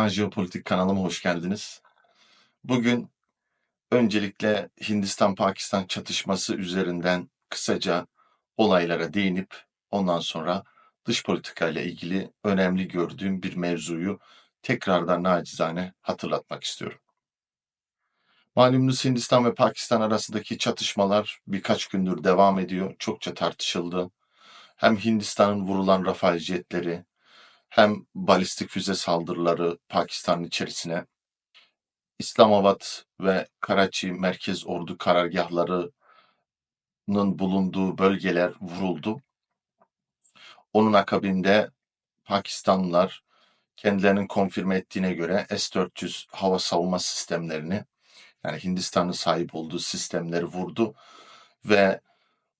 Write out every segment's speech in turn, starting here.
Çağın Jeopolitik kanalıma hoş geldiniz. Bugün öncelikle Hindistan-Pakistan çatışması üzerinden kısaca olaylara değinip ondan sonra dış politika ile ilgili önemli gördüğüm bir mevzuyu tekrardan nacizane hatırlatmak istiyorum. Malumunuz Hindistan ve Pakistan arasındaki çatışmalar birkaç gündür devam ediyor. Çokça tartışıldı. Hem Hindistan'ın vurulan Rafale jetleri hem balistik füze saldırıları Pakistan'ın içerisine, İslamabad ve Karachi merkez ordu karargahlarının bulunduğu bölgeler vuruldu. Onun akabinde Pakistanlılar kendilerinin konfirme ettiğine göre S-400 hava savunma sistemlerini yani Hindistan'ın sahip olduğu sistemleri vurdu ve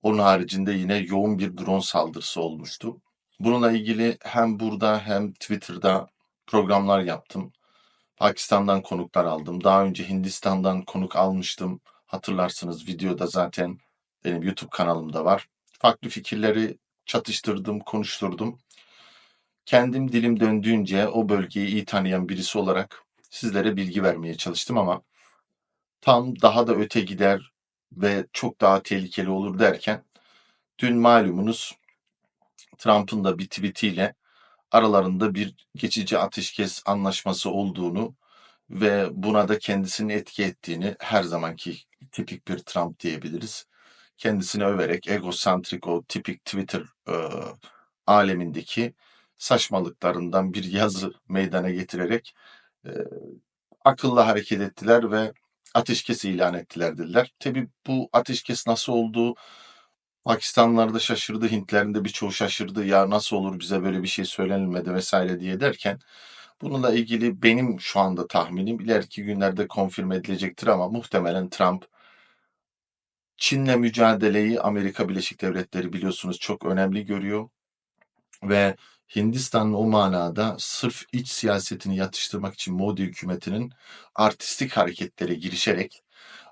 onun haricinde yine yoğun bir drone saldırısı olmuştu. Bununla ilgili hem burada hem Twitter'da programlar yaptım. Pakistan'dan konuklar aldım. Daha önce Hindistan'dan konuk almıştım. Hatırlarsınız videoda zaten benim YouTube kanalımda var. Farklı fikirleri çatıştırdım, konuşturdum. Kendim dilim döndüğünce o bölgeyi iyi tanıyan birisi olarak sizlere bilgi vermeye çalıştım ama tam daha da öte gider ve çok daha tehlikeli olur derken dün malumunuz Trump'ın da bir tweetiyle aralarında bir geçici ateşkes anlaşması olduğunu ve buna da kendisini etki ettiğini her zamanki tipik bir Trump diyebiliriz. Kendisini överek egosantrik o tipik Twitter e, alemindeki saçmalıklarından bir yazı meydana getirerek e, akıllı hareket ettiler ve ateşkes ilan ettiler dediler. Tabi bu ateşkes nasıl olduğu Pakistanlılar da şaşırdı, Hintlerin de birçoğu şaşırdı. Ya nasıl olur bize böyle bir şey söylenilmedi vesaire diye derken bununla ilgili benim şu anda tahminim ileriki günlerde konfirm edilecektir ama muhtemelen Trump Çin'le mücadeleyi Amerika Birleşik Devletleri biliyorsunuz çok önemli görüyor ve Hindistan'ın o manada sırf iç siyasetini yatıştırmak için Modi hükümetinin artistik hareketlere girişerek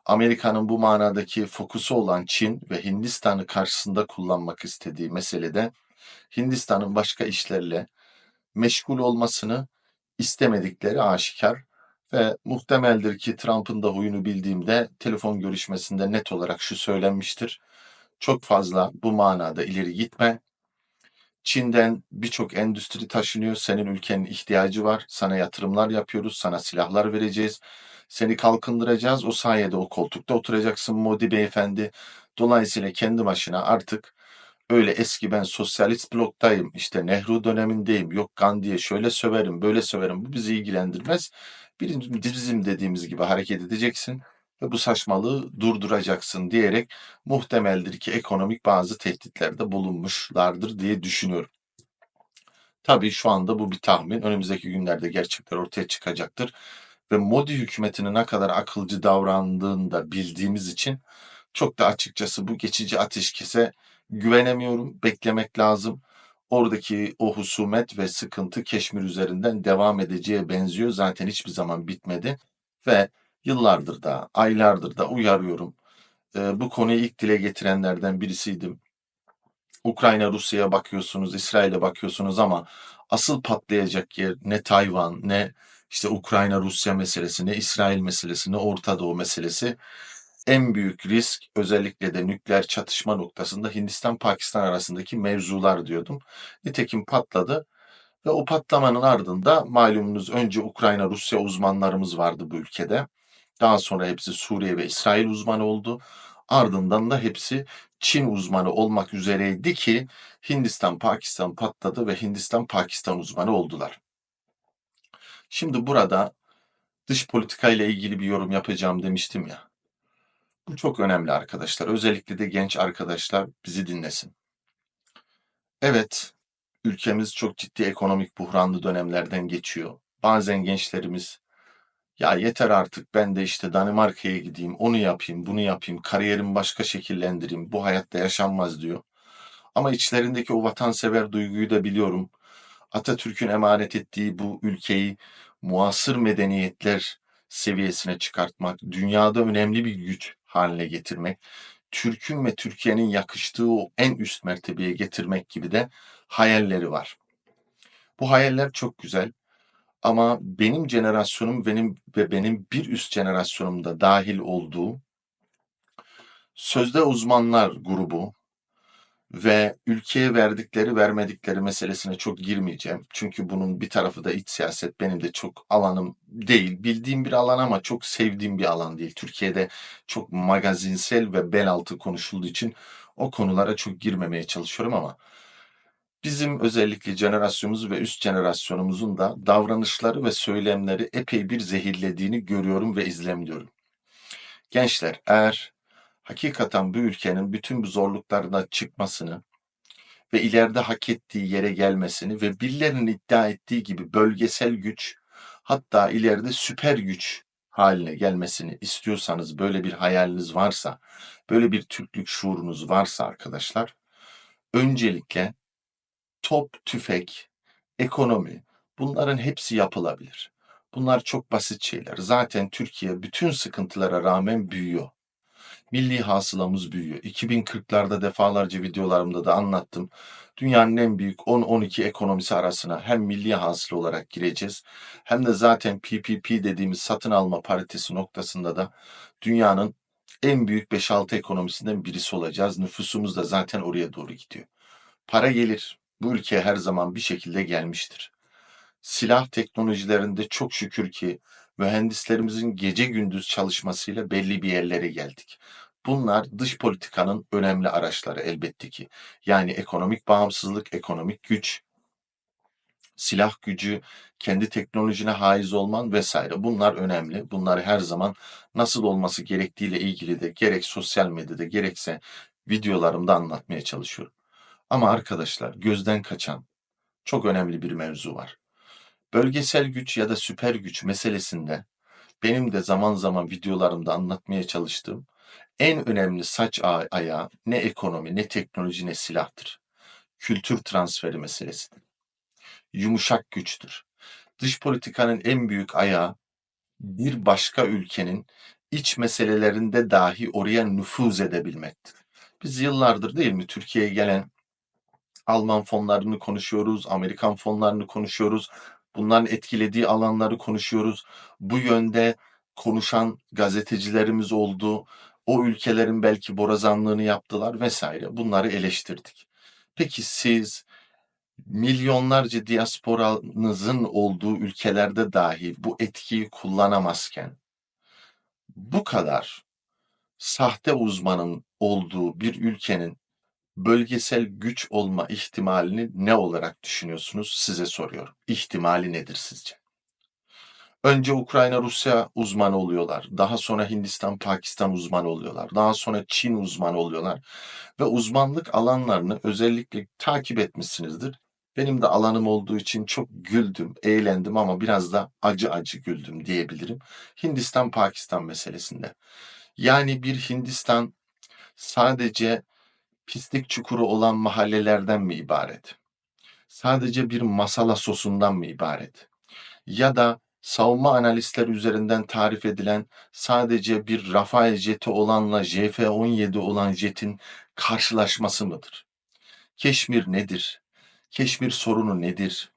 Amerika'nın bu manadaki fokusu olan Çin ve Hindistan'ı karşısında kullanmak istediği meselede Hindistan'ın başka işlerle meşgul olmasını istemedikleri aşikar ve muhtemeldir ki Trump'ın da huyunu bildiğimde telefon görüşmesinde net olarak şu söylenmiştir. Çok fazla bu manada ileri gitme. Çin'den birçok endüstri taşınıyor. Senin ülkenin ihtiyacı var. Sana yatırımlar yapıyoruz. Sana silahlar vereceğiz. Seni kalkındıracağız. O sayede o koltukta oturacaksın Modi beyefendi. Dolayısıyla kendi başına artık öyle eski ben sosyalist bloktayım, işte Nehru dönemindeyim, yok Gandhi'ye şöyle söverim, böyle söverim, bu bizi ilgilendirmez. Birinci bizim dediğimiz gibi hareket edeceksin ve bu saçmalığı durduracaksın diyerek muhtemeldir ki ekonomik bazı tehditlerde bulunmuşlardır diye düşünüyorum. Tabii şu anda bu bir tahmin. Önümüzdeki günlerde gerçekler ortaya çıkacaktır ve Modi hükümetinin ne kadar akılcı davrandığını da bildiğimiz için çok da açıkçası bu geçici ateşkese güvenemiyorum. Beklemek lazım. Oradaki o husumet ve sıkıntı Keşmir üzerinden devam edeceğe benziyor. Zaten hiçbir zaman bitmedi ve yıllardır da, aylardır da uyarıyorum. Ee, bu konuyu ilk dile getirenlerden birisiydim. Ukrayna Rusya'ya bakıyorsunuz, İsrail'e bakıyorsunuz ama asıl patlayacak yer ne Tayvan ne işte Ukrayna Rusya meselesi ne İsrail meselesi ne Orta Doğu meselesi en büyük risk özellikle de nükleer çatışma noktasında Hindistan-Pakistan arasındaki mevzular diyordum. Nitekim patladı ve o patlamanın ardında malumunuz önce Ukrayna-Rusya uzmanlarımız vardı bu ülkede. Daha sonra hepsi Suriye ve İsrail uzmanı oldu. Ardından da hepsi Çin uzmanı olmak üzereydi ki Hindistan-Pakistan patladı ve Hindistan-Pakistan uzmanı oldular. Şimdi burada dış politika ile ilgili bir yorum yapacağım demiştim ya. Bu çok önemli arkadaşlar. Özellikle de genç arkadaşlar bizi dinlesin. Evet, ülkemiz çok ciddi ekonomik buhranlı dönemlerden geçiyor. Bazen gençlerimiz ya yeter artık ben de işte Danimarka'ya gideyim, onu yapayım, bunu yapayım, kariyerimi başka şekillendireyim, bu hayatta yaşanmaz diyor. Ama içlerindeki o vatansever duyguyu da biliyorum. Atatürk'ün emanet ettiği bu ülkeyi muasır medeniyetler seviyesine çıkartmak, dünyada önemli bir güç haline getirmek, Türk'ün ve Türkiye'nin yakıştığı o en üst mertebeye getirmek gibi de hayalleri var. Bu hayaller çok güzel Ama benim jenerasyonum benim ve benim bir üst jenerasyonumda dahil olduğu sözde uzmanlar grubu ve ülkeye verdikleri vermedikleri meselesine çok girmeyeceğim. Çünkü bunun bir tarafı da iç siyaset benim de çok alanım değil. Bildiğim bir alan ama çok sevdiğim bir alan değil. Türkiye'de çok magazinsel ve bel altı konuşulduğu için o konulara çok girmemeye çalışıyorum ama bizim özellikle jenerasyonumuz ve üst jenerasyonumuzun da davranışları ve söylemleri epey bir zehirlediğini görüyorum ve izlemliyorum. Gençler eğer hakikaten bu ülkenin bütün bu zorluklardan çıkmasını ve ileride hak ettiği yere gelmesini ve birilerinin iddia ettiği gibi bölgesel güç hatta ileride süper güç haline gelmesini istiyorsanız böyle bir hayaliniz varsa, böyle bir Türklük şuurunuz varsa arkadaşlar öncelikle top, tüfek, ekonomi bunların hepsi yapılabilir. Bunlar çok basit şeyler. Zaten Türkiye bütün sıkıntılara rağmen büyüyor milli hasılamız büyüyor. 2040'larda defalarca videolarımda da anlattım. Dünyanın en büyük 10-12 ekonomisi arasına hem milli hasıla olarak gireceğiz hem de zaten PPP dediğimiz satın alma paritesi noktasında da dünyanın en büyük 5-6 ekonomisinden birisi olacağız. Nüfusumuz da zaten oraya doğru gidiyor. Para gelir. Bu ülkeye her zaman bir şekilde gelmiştir. Silah teknolojilerinde çok şükür ki mühendislerimizin gece gündüz çalışmasıyla belli bir yerlere geldik. Bunlar dış politikanın önemli araçları elbette ki. Yani ekonomik bağımsızlık, ekonomik güç, silah gücü, kendi teknolojine haiz olman vesaire. Bunlar önemli. Bunları her zaman nasıl olması gerektiğiyle ilgili de gerek sosyal medyada gerekse videolarımda anlatmaya çalışıyorum. Ama arkadaşlar gözden kaçan çok önemli bir mevzu var. Bölgesel güç ya da süper güç meselesinde benim de zaman zaman videolarımda anlatmaya çalıştığım en önemli saç ayağı ne ekonomi, ne teknoloji, ne silahtır. Kültür transferi meselesidir. Yumuşak güçtür. Dış politikanın en büyük ayağı bir başka ülkenin iç meselelerinde dahi oraya nüfuz edebilmektir. Biz yıllardır değil mi Türkiye'ye gelen Alman fonlarını konuşuyoruz, Amerikan fonlarını konuşuyoruz. Bunların etkilediği alanları konuşuyoruz. Bu yönde konuşan gazetecilerimiz oldu. O ülkelerin belki borazanlığını yaptılar vesaire. Bunları eleştirdik. Peki siz milyonlarca diasporanızın olduğu ülkelerde dahi bu etkiyi kullanamazken bu kadar sahte uzmanın olduğu bir ülkenin bölgesel güç olma ihtimalini ne olarak düşünüyorsunuz size soruyorum. İhtimali nedir sizce? Önce Ukrayna, Rusya uzmanı oluyorlar. Daha sonra Hindistan, Pakistan uzmanı oluyorlar. Daha sonra Çin uzmanı oluyorlar. Ve uzmanlık alanlarını özellikle takip etmişsinizdir. Benim de alanım olduğu için çok güldüm, eğlendim ama biraz da acı acı güldüm diyebilirim. Hindistan, Pakistan meselesinde. Yani bir Hindistan sadece pislik çukuru olan mahallelerden mi ibaret? Sadece bir masala sosundan mı ibaret? Ya da savunma analistler üzerinden tarif edilen sadece bir Rafael jeti olanla JF-17 olan jetin karşılaşması mıdır? Keşmir nedir? Keşmir sorunu nedir?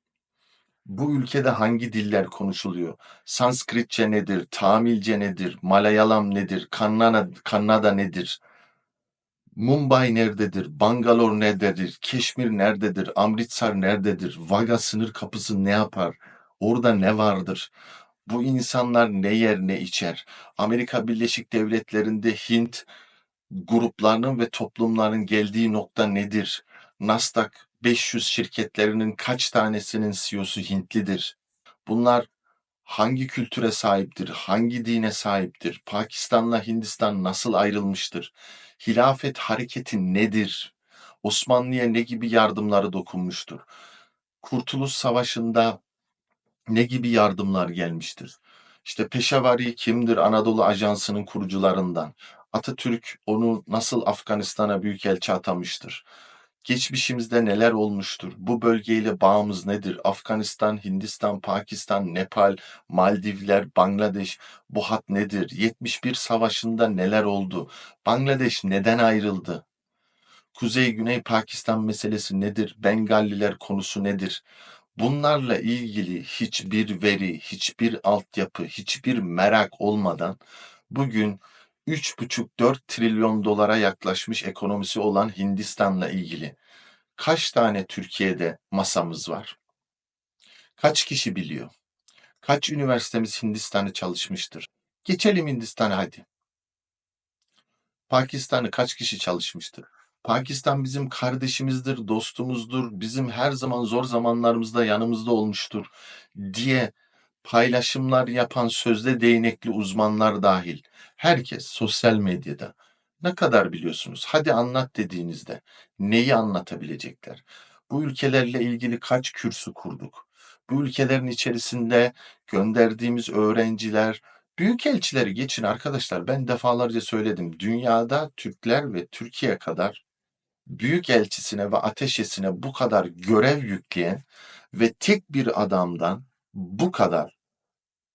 Bu ülkede hangi diller konuşuluyor? Sanskritçe nedir? Tamilce nedir? Malayalam nedir? Kannada, Kannada nedir? Mumbai nerededir? Bangalore nerededir? Keşmir nerededir? Amritsar nerededir? Vaga sınır kapısı ne yapar? Orada ne vardır? Bu insanlar ne yer ne içer? Amerika Birleşik Devletleri'nde Hint gruplarının ve toplumların geldiği nokta nedir? Nasdaq 500 şirketlerinin kaç tanesinin CEO'su Hintlidir? Bunlar hangi kültüre sahiptir? Hangi dine sahiptir? Pakistan'la Hindistan nasıl ayrılmıştır? Hilafet hareketi nedir? Osmanlı'ya ne gibi yardımları dokunmuştur? Kurtuluş Savaşı'nda ne gibi yardımlar gelmiştir? İşte Peşevari kimdir Anadolu Ajansı'nın kurucularından? Atatürk onu nasıl Afganistan'a büyükelçi atamıştır? Geçmişimizde neler olmuştur? Bu bölgeyle bağımız nedir? Afganistan, Hindistan, Pakistan, Nepal, Maldivler, Bangladeş bu hat nedir? 71 savaşında neler oldu? Bangladeş neden ayrıldı? Kuzey Güney Pakistan meselesi nedir? Bengalliler konusu nedir? Bunlarla ilgili hiçbir veri, hiçbir altyapı, hiçbir merak olmadan bugün 3,5-4 trilyon dolara yaklaşmış ekonomisi olan Hindistan'la ilgili kaç tane Türkiye'de masamız var? Kaç kişi biliyor? Kaç üniversitemiz Hindistan'ı çalışmıştır? Geçelim Hindistan'a hadi. Pakistan'ı kaç kişi çalışmıştır? Pakistan bizim kardeşimizdir, dostumuzdur, bizim her zaman zor zamanlarımızda yanımızda olmuştur diye paylaşımlar yapan sözde değnekli uzmanlar dahil herkes sosyal medyada ne kadar biliyorsunuz? Hadi anlat dediğinizde neyi anlatabilecekler? Bu ülkelerle ilgili kaç kürsü kurduk? Bu ülkelerin içerisinde gönderdiğimiz öğrenciler, büyük elçileri geçin arkadaşlar. Ben defalarca söyledim. Dünyada Türkler ve Türkiye kadar büyük elçisine ve ateşesine bu kadar görev yükleyen ve tek bir adamdan bu kadar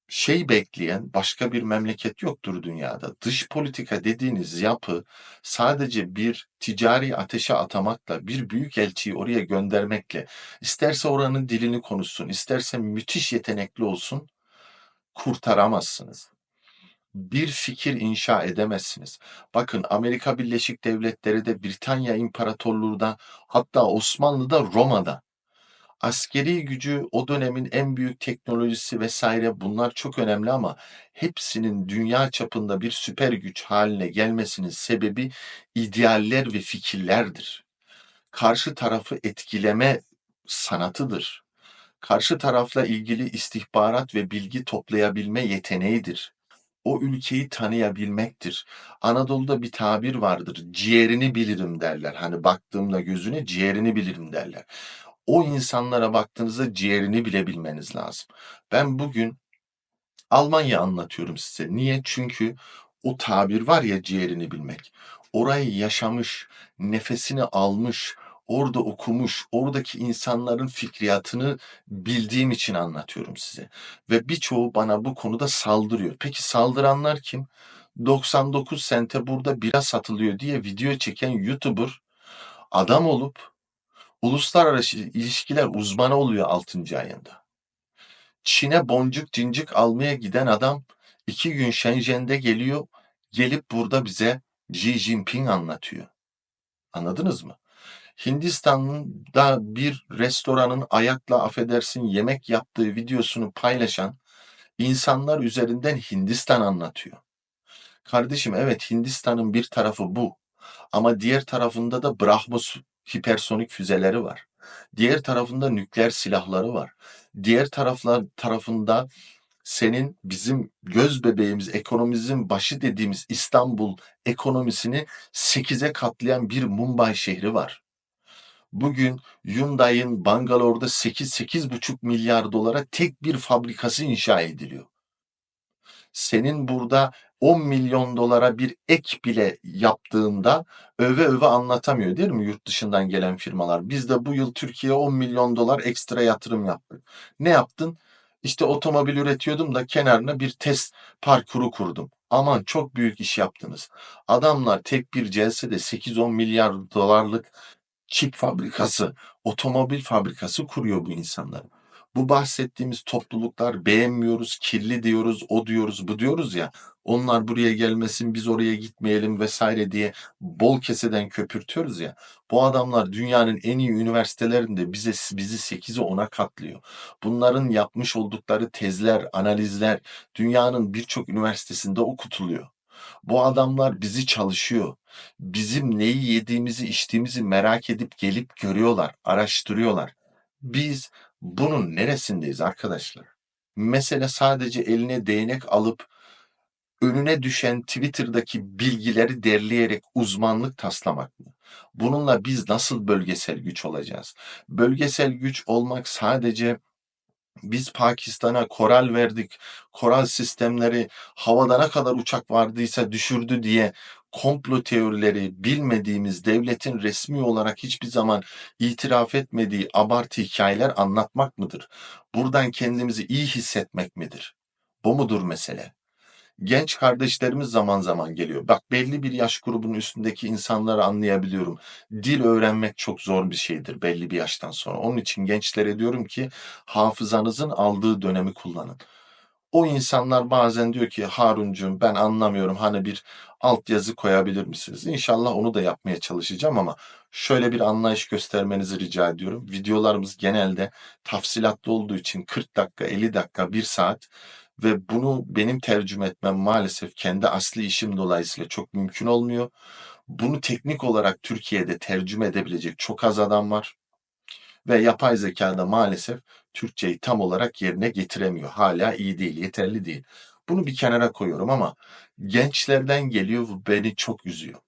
şey bekleyen başka bir memleket yoktur dünyada. Dış politika dediğiniz yapı sadece bir ticari ateşe atamakla, bir büyük elçiyi oraya göndermekle, isterse oranın dilini konuşsun, isterse müthiş yetenekli olsun, kurtaramazsınız. Bir fikir inşa edemezsiniz. Bakın Amerika Birleşik Devletleri de Britanya İmparatorluğu da hatta Osmanlı'da Roma'da askeri gücü, o dönemin en büyük teknolojisi vesaire bunlar çok önemli ama hepsinin dünya çapında bir süper güç haline gelmesinin sebebi idealler ve fikirlerdir. Karşı tarafı etkileme sanatıdır. Karşı tarafla ilgili istihbarat ve bilgi toplayabilme yeteneğidir. O ülkeyi tanıyabilmektir. Anadolu'da bir tabir vardır. Ciğerini bilirim derler. Hani baktığımda gözüne ciğerini bilirim derler o insanlara baktığınızda ciğerini bile bilmeniz lazım. Ben bugün Almanya anlatıyorum size. Niye? Çünkü o tabir var ya ciğerini bilmek. Orayı yaşamış, nefesini almış, orada okumuş, oradaki insanların fikriyatını bildiğim için anlatıyorum size. Ve birçoğu bana bu konuda saldırıyor. Peki saldıranlar kim? 99 sente burada bira satılıyor diye video çeken YouTuber adam olup uluslararası ilişkiler uzmanı oluyor 6. ayında. Çin'e boncuk cincik almaya giden adam iki gün Shenzhen'de geliyor, gelip burada bize Xi Jinping anlatıyor. Anladınız mı? Hindistan'da bir restoranın ayakla affedersin yemek yaptığı videosunu paylaşan insanlar üzerinden Hindistan anlatıyor. Kardeşim evet Hindistan'ın bir tarafı bu. Ama diğer tarafında da Brahmos hipersonik füzeleri var. Diğer tarafında nükleer silahları var. Diğer taraflar tarafında senin bizim göz bebeğimiz, ekonomimizin başı dediğimiz İstanbul ekonomisini 8'e katlayan bir Mumbai şehri var. Bugün Hyundai'ın Bangalore'da 8-8,5 milyar dolara tek bir fabrikası inşa ediliyor. Senin burada 10 milyon dolara bir ek bile yaptığında öve öve anlatamıyor değil mi yurt dışından gelen firmalar? Biz de bu yıl Türkiye'ye 10 milyon dolar ekstra yatırım yaptık. Ne yaptın? İşte otomobil üretiyordum da kenarına bir test parkuru kurdum. Aman çok büyük iş yaptınız. Adamlar tek bir celsede 8-10 milyar dolarlık çip fabrikası, otomobil fabrikası kuruyor bu insanlar. Bu bahsettiğimiz topluluklar beğenmiyoruz, kirli diyoruz, o diyoruz, bu diyoruz ya. Onlar buraya gelmesin, biz oraya gitmeyelim vesaire diye bol keseden köpürtüyoruz ya. Bu adamlar dünyanın en iyi üniversitelerinde bize bizi 8'e 10'a katlıyor. Bunların yapmış oldukları tezler, analizler dünyanın birçok üniversitesinde okutuluyor. Bu adamlar bizi çalışıyor. Bizim neyi yediğimizi, içtiğimizi merak edip gelip görüyorlar, araştırıyorlar. Biz bunun neresindeyiz arkadaşlar? Mesele sadece eline değnek alıp önüne düşen Twitter'daki bilgileri derleyerek uzmanlık taslamak mı? Bununla biz nasıl bölgesel güç olacağız? Bölgesel güç olmak sadece biz Pakistan'a koral verdik. Koral sistemleri havada ne kadar uçak vardıysa düşürdü diye komplo teorileri bilmediğimiz devletin resmi olarak hiçbir zaman itiraf etmediği abartı hikayeler anlatmak mıdır? Buradan kendimizi iyi hissetmek midir? Bu mudur mesele? Genç kardeşlerimiz zaman zaman geliyor. Bak belli bir yaş grubunun üstündeki insanları anlayabiliyorum. Dil öğrenmek çok zor bir şeydir belli bir yaştan sonra. Onun için gençlere diyorum ki hafızanızın aldığı dönemi kullanın. O insanlar bazen diyor ki Haruncuğum ben anlamıyorum hani bir altyazı koyabilir misiniz? İnşallah onu da yapmaya çalışacağım ama şöyle bir anlayış göstermenizi rica ediyorum. Videolarımız genelde tafsilatlı olduğu için 40 dakika, 50 dakika, 1 saat ve bunu benim tercüme etmem maalesef kendi asli işim dolayısıyla çok mümkün olmuyor. Bunu teknik olarak Türkiye'de tercüme edebilecek çok az adam var. Ve yapay zekada maalesef Türkçeyi tam olarak yerine getiremiyor. Hala iyi değil, yeterli değil. Bunu bir kenara koyuyorum ama gençlerden geliyor bu beni çok üzüyor.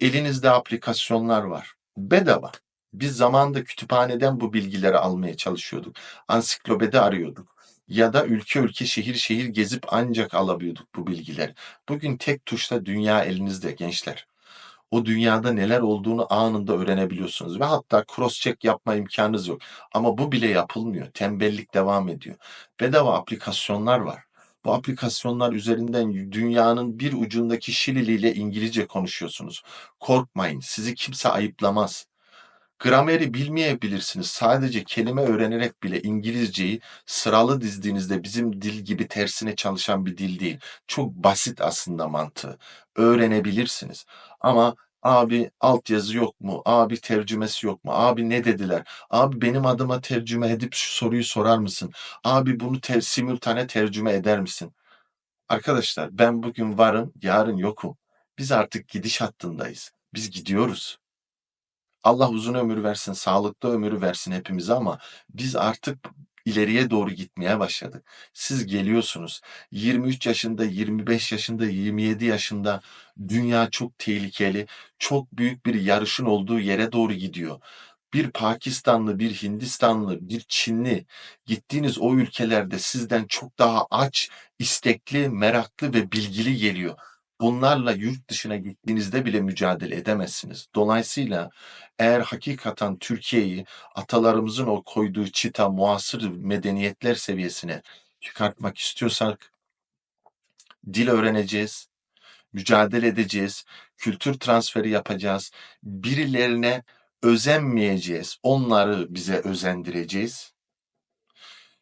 Elinizde aplikasyonlar var. Bedava. Biz zamanda kütüphaneden bu bilgileri almaya çalışıyorduk. Ansiklopedi arıyorduk. Ya da ülke ülke şehir şehir gezip ancak alabiliyorduk bu bilgileri. Bugün tek tuşla dünya elinizde gençler o dünyada neler olduğunu anında öğrenebiliyorsunuz ve hatta cross check yapma imkanınız yok. Ama bu bile yapılmıyor. Tembellik devam ediyor. Bedava aplikasyonlar var. Bu aplikasyonlar üzerinden dünyanın bir ucundaki Şilili ile İngilizce konuşuyorsunuz. Korkmayın, sizi kimse ayıplamaz. Grameri bilmeyebilirsiniz. Sadece kelime öğrenerek bile İngilizceyi sıralı dizdiğinizde bizim dil gibi tersine çalışan bir dil değil. Çok basit aslında mantığı. Öğrenebilirsiniz. Ama abi altyazı yok mu? Abi tercümesi yok mu? Abi ne dediler? Abi benim adıma tercüme edip şu soruyu sorar mısın? Abi bunu te simultane tercüme eder misin? Arkadaşlar ben bugün varım, yarın yokum. Biz artık gidiş hattındayız. Biz gidiyoruz. Allah uzun ömür versin, sağlıklı ömür versin hepimize ama biz artık ileriye doğru gitmeye başladık. Siz geliyorsunuz. 23 yaşında, 25 yaşında, 27 yaşında dünya çok tehlikeli, çok büyük bir yarışın olduğu yere doğru gidiyor bir Pakistanlı, bir Hindistanlı, bir Çinli gittiğiniz o ülkelerde sizden çok daha aç, istekli, meraklı ve bilgili geliyor bunlarla yurt dışına gittiğinizde bile mücadele edemezsiniz. Dolayısıyla eğer hakikaten Türkiye'yi atalarımızın o koyduğu çita muasır medeniyetler seviyesine çıkartmak istiyorsak dil öğreneceğiz, mücadele edeceğiz, kültür transferi yapacağız, birilerine özenmeyeceğiz, onları bize özendireceğiz.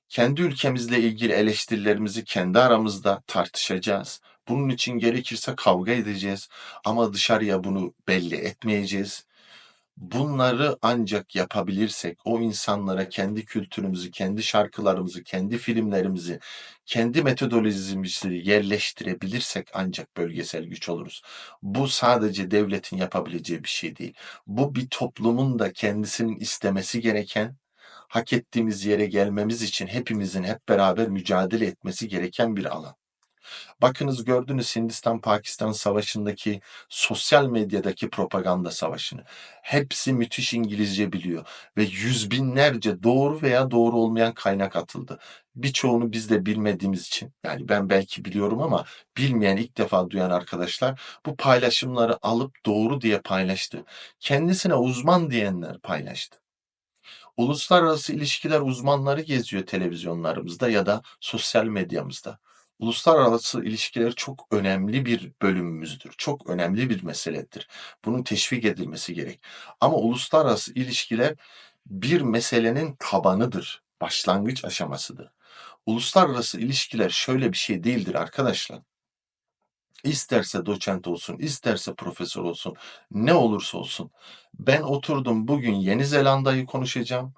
Kendi ülkemizle ilgili eleştirilerimizi kendi aramızda tartışacağız. Bunun için gerekirse kavga edeceğiz ama dışarıya bunu belli etmeyeceğiz. Bunları ancak yapabilirsek o insanlara kendi kültürümüzü, kendi şarkılarımızı, kendi filmlerimizi, kendi metodolojimizi yerleştirebilirsek ancak bölgesel güç oluruz. Bu sadece devletin yapabileceği bir şey değil. Bu bir toplumun da kendisinin istemesi gereken hak ettiğimiz yere gelmemiz için hepimizin hep beraber mücadele etmesi gereken bir alan. Bakınız gördünüz Hindistan-Pakistan savaşındaki sosyal medyadaki propaganda savaşını. Hepsi müthiş İngilizce biliyor ve yüz binlerce doğru veya doğru olmayan kaynak atıldı. Birçoğunu biz de bilmediğimiz için yani ben belki biliyorum ama bilmeyen ilk defa duyan arkadaşlar bu paylaşımları alıp doğru diye paylaştı. Kendisine uzman diyenler paylaştı. Uluslararası ilişkiler uzmanları geziyor televizyonlarımızda ya da sosyal medyamızda. Uluslararası ilişkiler çok önemli bir bölümümüzdür. Çok önemli bir meseledir. Bunun teşvik edilmesi gerek. Ama uluslararası ilişkiler bir meselenin tabanıdır. Başlangıç aşamasıdır. Uluslararası ilişkiler şöyle bir şey değildir arkadaşlar. İsterse doçent olsun, isterse profesör olsun, ne olursa olsun. Ben oturdum bugün Yeni Zelanda'yı konuşacağım.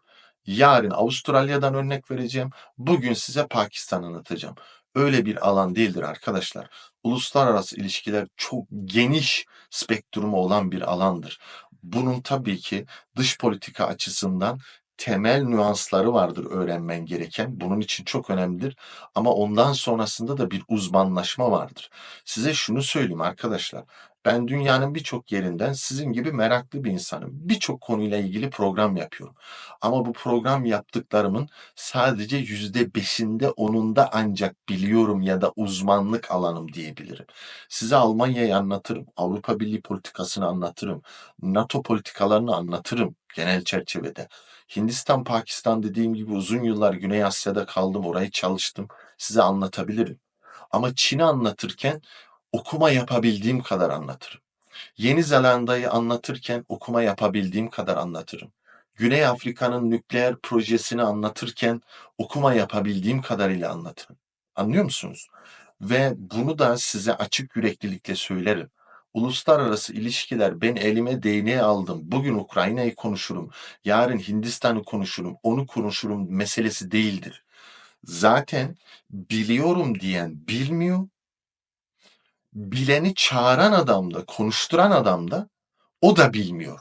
Yarın Avustralya'dan örnek vereceğim. Bugün size Pakistan anlatacağım öyle bir alan değildir arkadaşlar. Uluslararası ilişkiler çok geniş spektrumu olan bir alandır. Bunun tabii ki dış politika açısından temel nüansları vardır öğrenmen gereken. Bunun için çok önemlidir. Ama ondan sonrasında da bir uzmanlaşma vardır. Size şunu söyleyeyim arkadaşlar. Ben dünyanın birçok yerinden sizin gibi meraklı bir insanım. Birçok konuyla ilgili program yapıyorum. Ama bu program yaptıklarımın sadece yüzde beşinde onunda ancak biliyorum ya da uzmanlık alanım diyebilirim. Size Almanya'yı anlatırım. Avrupa Birliği politikasını anlatırım. NATO politikalarını anlatırım genel çerçevede. Hindistan, Pakistan dediğim gibi uzun yıllar Güney Asya'da kaldım. Orayı çalıştım. Size anlatabilirim. Ama Çin'i anlatırken okuma yapabildiğim kadar anlatırım. Yeni Zelanda'yı anlatırken okuma yapabildiğim kadar anlatırım. Güney Afrika'nın nükleer projesini anlatırken okuma yapabildiğim kadarıyla anlatırım. Anlıyor musunuz? Ve bunu da size açık yüreklilikle söylerim. Uluslararası ilişkiler ben elime değneği aldım. Bugün Ukrayna'yı konuşurum. Yarın Hindistan'ı konuşurum. Onu konuşurum meselesi değildir. Zaten biliyorum diyen bilmiyor. Bileni çağıran adam da, konuşturan adam da o da bilmiyor.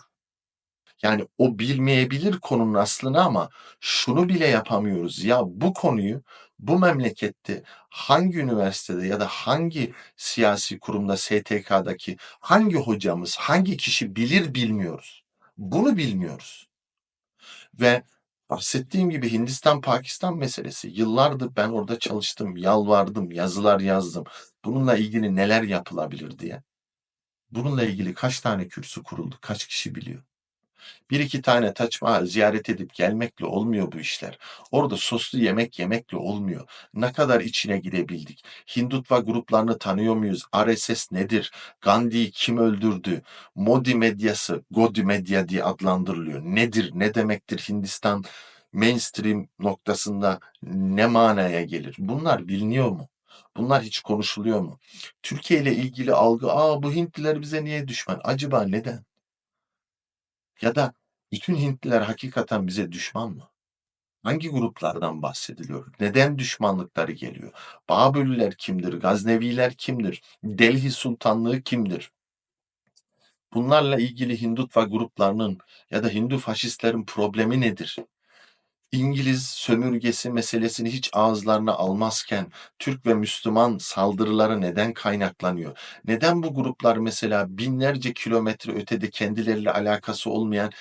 Yani o bilmeyebilir konunun aslını ama şunu bile yapamıyoruz. Ya bu konuyu bu memlekette hangi üniversitede ya da hangi siyasi kurumda STK'daki hangi hocamız, hangi kişi bilir bilmiyoruz. Bunu bilmiyoruz. Ve bahsettiğim gibi Hindistan-Pakistan meselesi yıllardır ben orada çalıştım, yalvardım, yazılar yazdım. Bununla ilgili neler yapılabilir diye. Bununla ilgili kaç tane kürsü kuruldu, kaç kişi biliyor? Bir iki tane Taç Mahal ziyaret edip gelmekle olmuyor bu işler. Orada soslu yemek yemekle olmuyor. Ne kadar içine girebildik? Hindutva gruplarını tanıyor muyuz? RSS nedir? Gandhi'yi kim öldürdü? Modi medyası, Godi medya diye adlandırılıyor. Nedir? Ne demektir Hindistan mainstream noktasında ne manaya gelir? Bunlar biliniyor mu? Bunlar hiç konuşuluyor mu? Türkiye ile ilgili algı, aa bu Hintliler bize niye düşman? Acaba neden? Ya da bütün Hintliler hakikaten bize düşman mı? Hangi gruplardan bahsediliyor? Neden düşmanlıkları geliyor? Babürlüler kimdir? Gazneviler kimdir? Delhi Sultanlığı kimdir? Bunlarla ilgili Hindutva gruplarının ya da Hindu faşistlerin problemi nedir? İngiliz sömürgesi meselesini hiç ağızlarına almazken Türk ve Müslüman saldırıları neden kaynaklanıyor? Neden bu gruplar mesela binlerce kilometre ötede kendileriyle alakası olmayan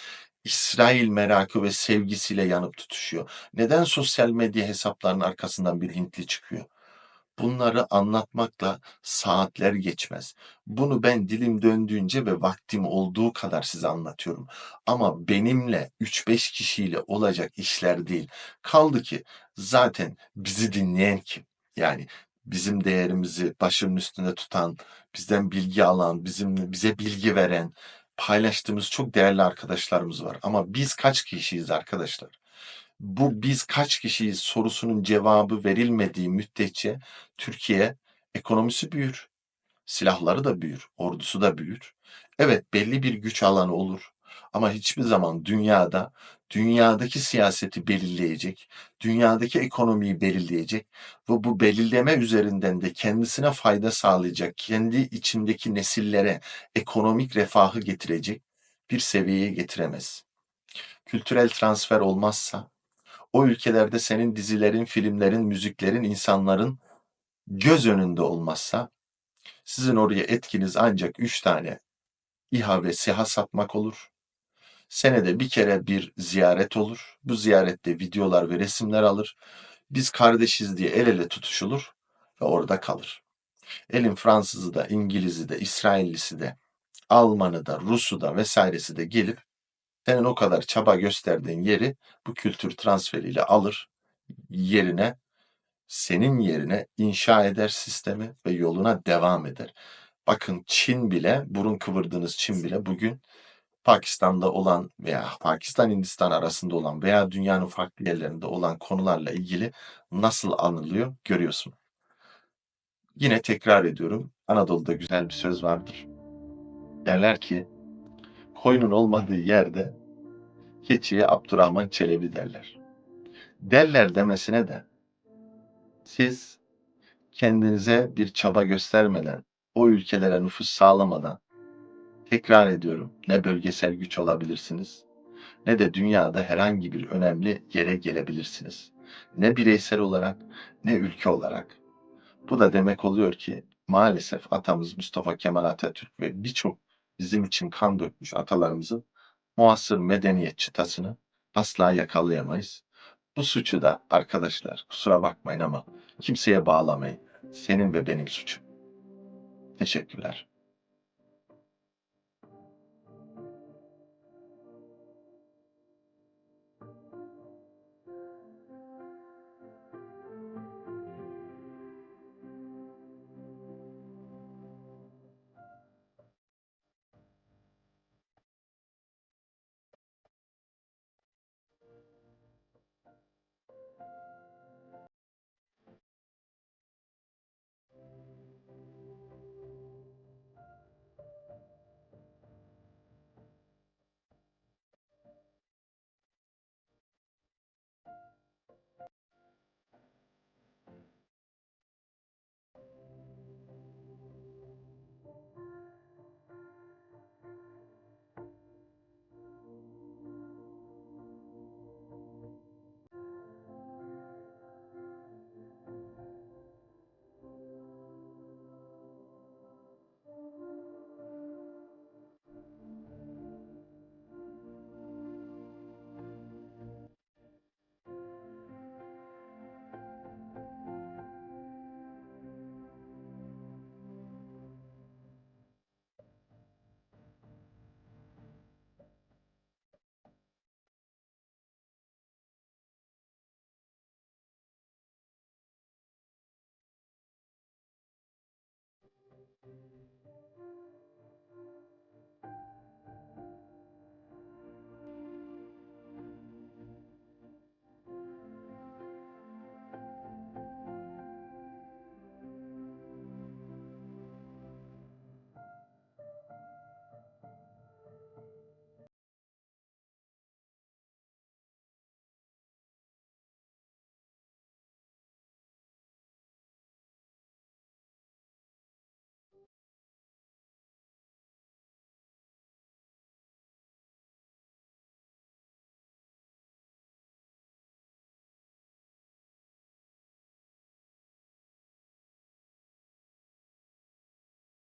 İsrail merakı ve sevgisiyle yanıp tutuşuyor? Neden sosyal medya hesaplarının arkasından bir Hintli çıkıyor? Bunları anlatmakla saatler geçmez. Bunu ben dilim döndüğünce ve vaktim olduğu kadar size anlatıyorum. Ama benimle 3-5 kişiyle olacak işler değil. Kaldı ki zaten bizi dinleyen kim? Yani bizim değerimizi başımın üstünde tutan, bizden bilgi alan, bizim bize bilgi veren, paylaştığımız çok değerli arkadaşlarımız var. Ama biz kaç kişiyiz arkadaşlar? Bu biz kaç kişiyiz sorusunun cevabı verilmediği müddetçe Türkiye ekonomisi büyür. Silahları da büyür, ordusu da büyür. Evet belli bir güç alanı olur. Ama hiçbir zaman dünyada, dünyadaki siyaseti belirleyecek, dünyadaki ekonomiyi belirleyecek ve bu belirleme üzerinden de kendisine fayda sağlayacak, kendi içindeki nesillere ekonomik refahı getirecek bir seviyeye getiremez. Kültürel transfer olmazsa, o ülkelerde senin dizilerin, filmlerin, müziklerin, insanların göz önünde olmazsa sizin oraya etkiniz ancak üç tane İHA ve SİHA satmak olur. Senede bir kere bir ziyaret olur. Bu ziyarette videolar ve resimler alır. Biz kardeşiz diye el ele tutuşulur ve orada kalır. Elin Fransızı da, İngiliz'i de, İsraillisi de, Almanı da, Rus'u da vesairesi de gelip senin o kadar çaba gösterdiğin yeri bu kültür transferiyle alır yerine senin yerine inşa eder sistemi ve yoluna devam eder. Bakın Çin bile, burun kıvırdığınız Çin bile bugün Pakistan'da olan veya Pakistan Hindistan arasında olan veya dünyanın farklı yerlerinde olan konularla ilgili nasıl anılıyor görüyorsun. Yine tekrar ediyorum. Anadolu'da güzel bir söz vardır. Derler ki koyunun olmadığı yerde keçiye Abdurrahman Çelebi derler. Derler demesine de siz kendinize bir çaba göstermeden, o ülkelere nüfus sağlamadan, tekrar ediyorum ne bölgesel güç olabilirsiniz, ne de dünyada herhangi bir önemli yere gelebilirsiniz. Ne bireysel olarak, ne ülke olarak. Bu da demek oluyor ki maalesef atamız Mustafa Kemal Atatürk ve birçok bizim için kan dökmüş atalarımızın muasır medeniyet çıtasını asla yakalayamayız. Bu suçu da arkadaşlar kusura bakmayın ama kimseye bağlamayın. Senin ve benim suçum. Teşekkürler.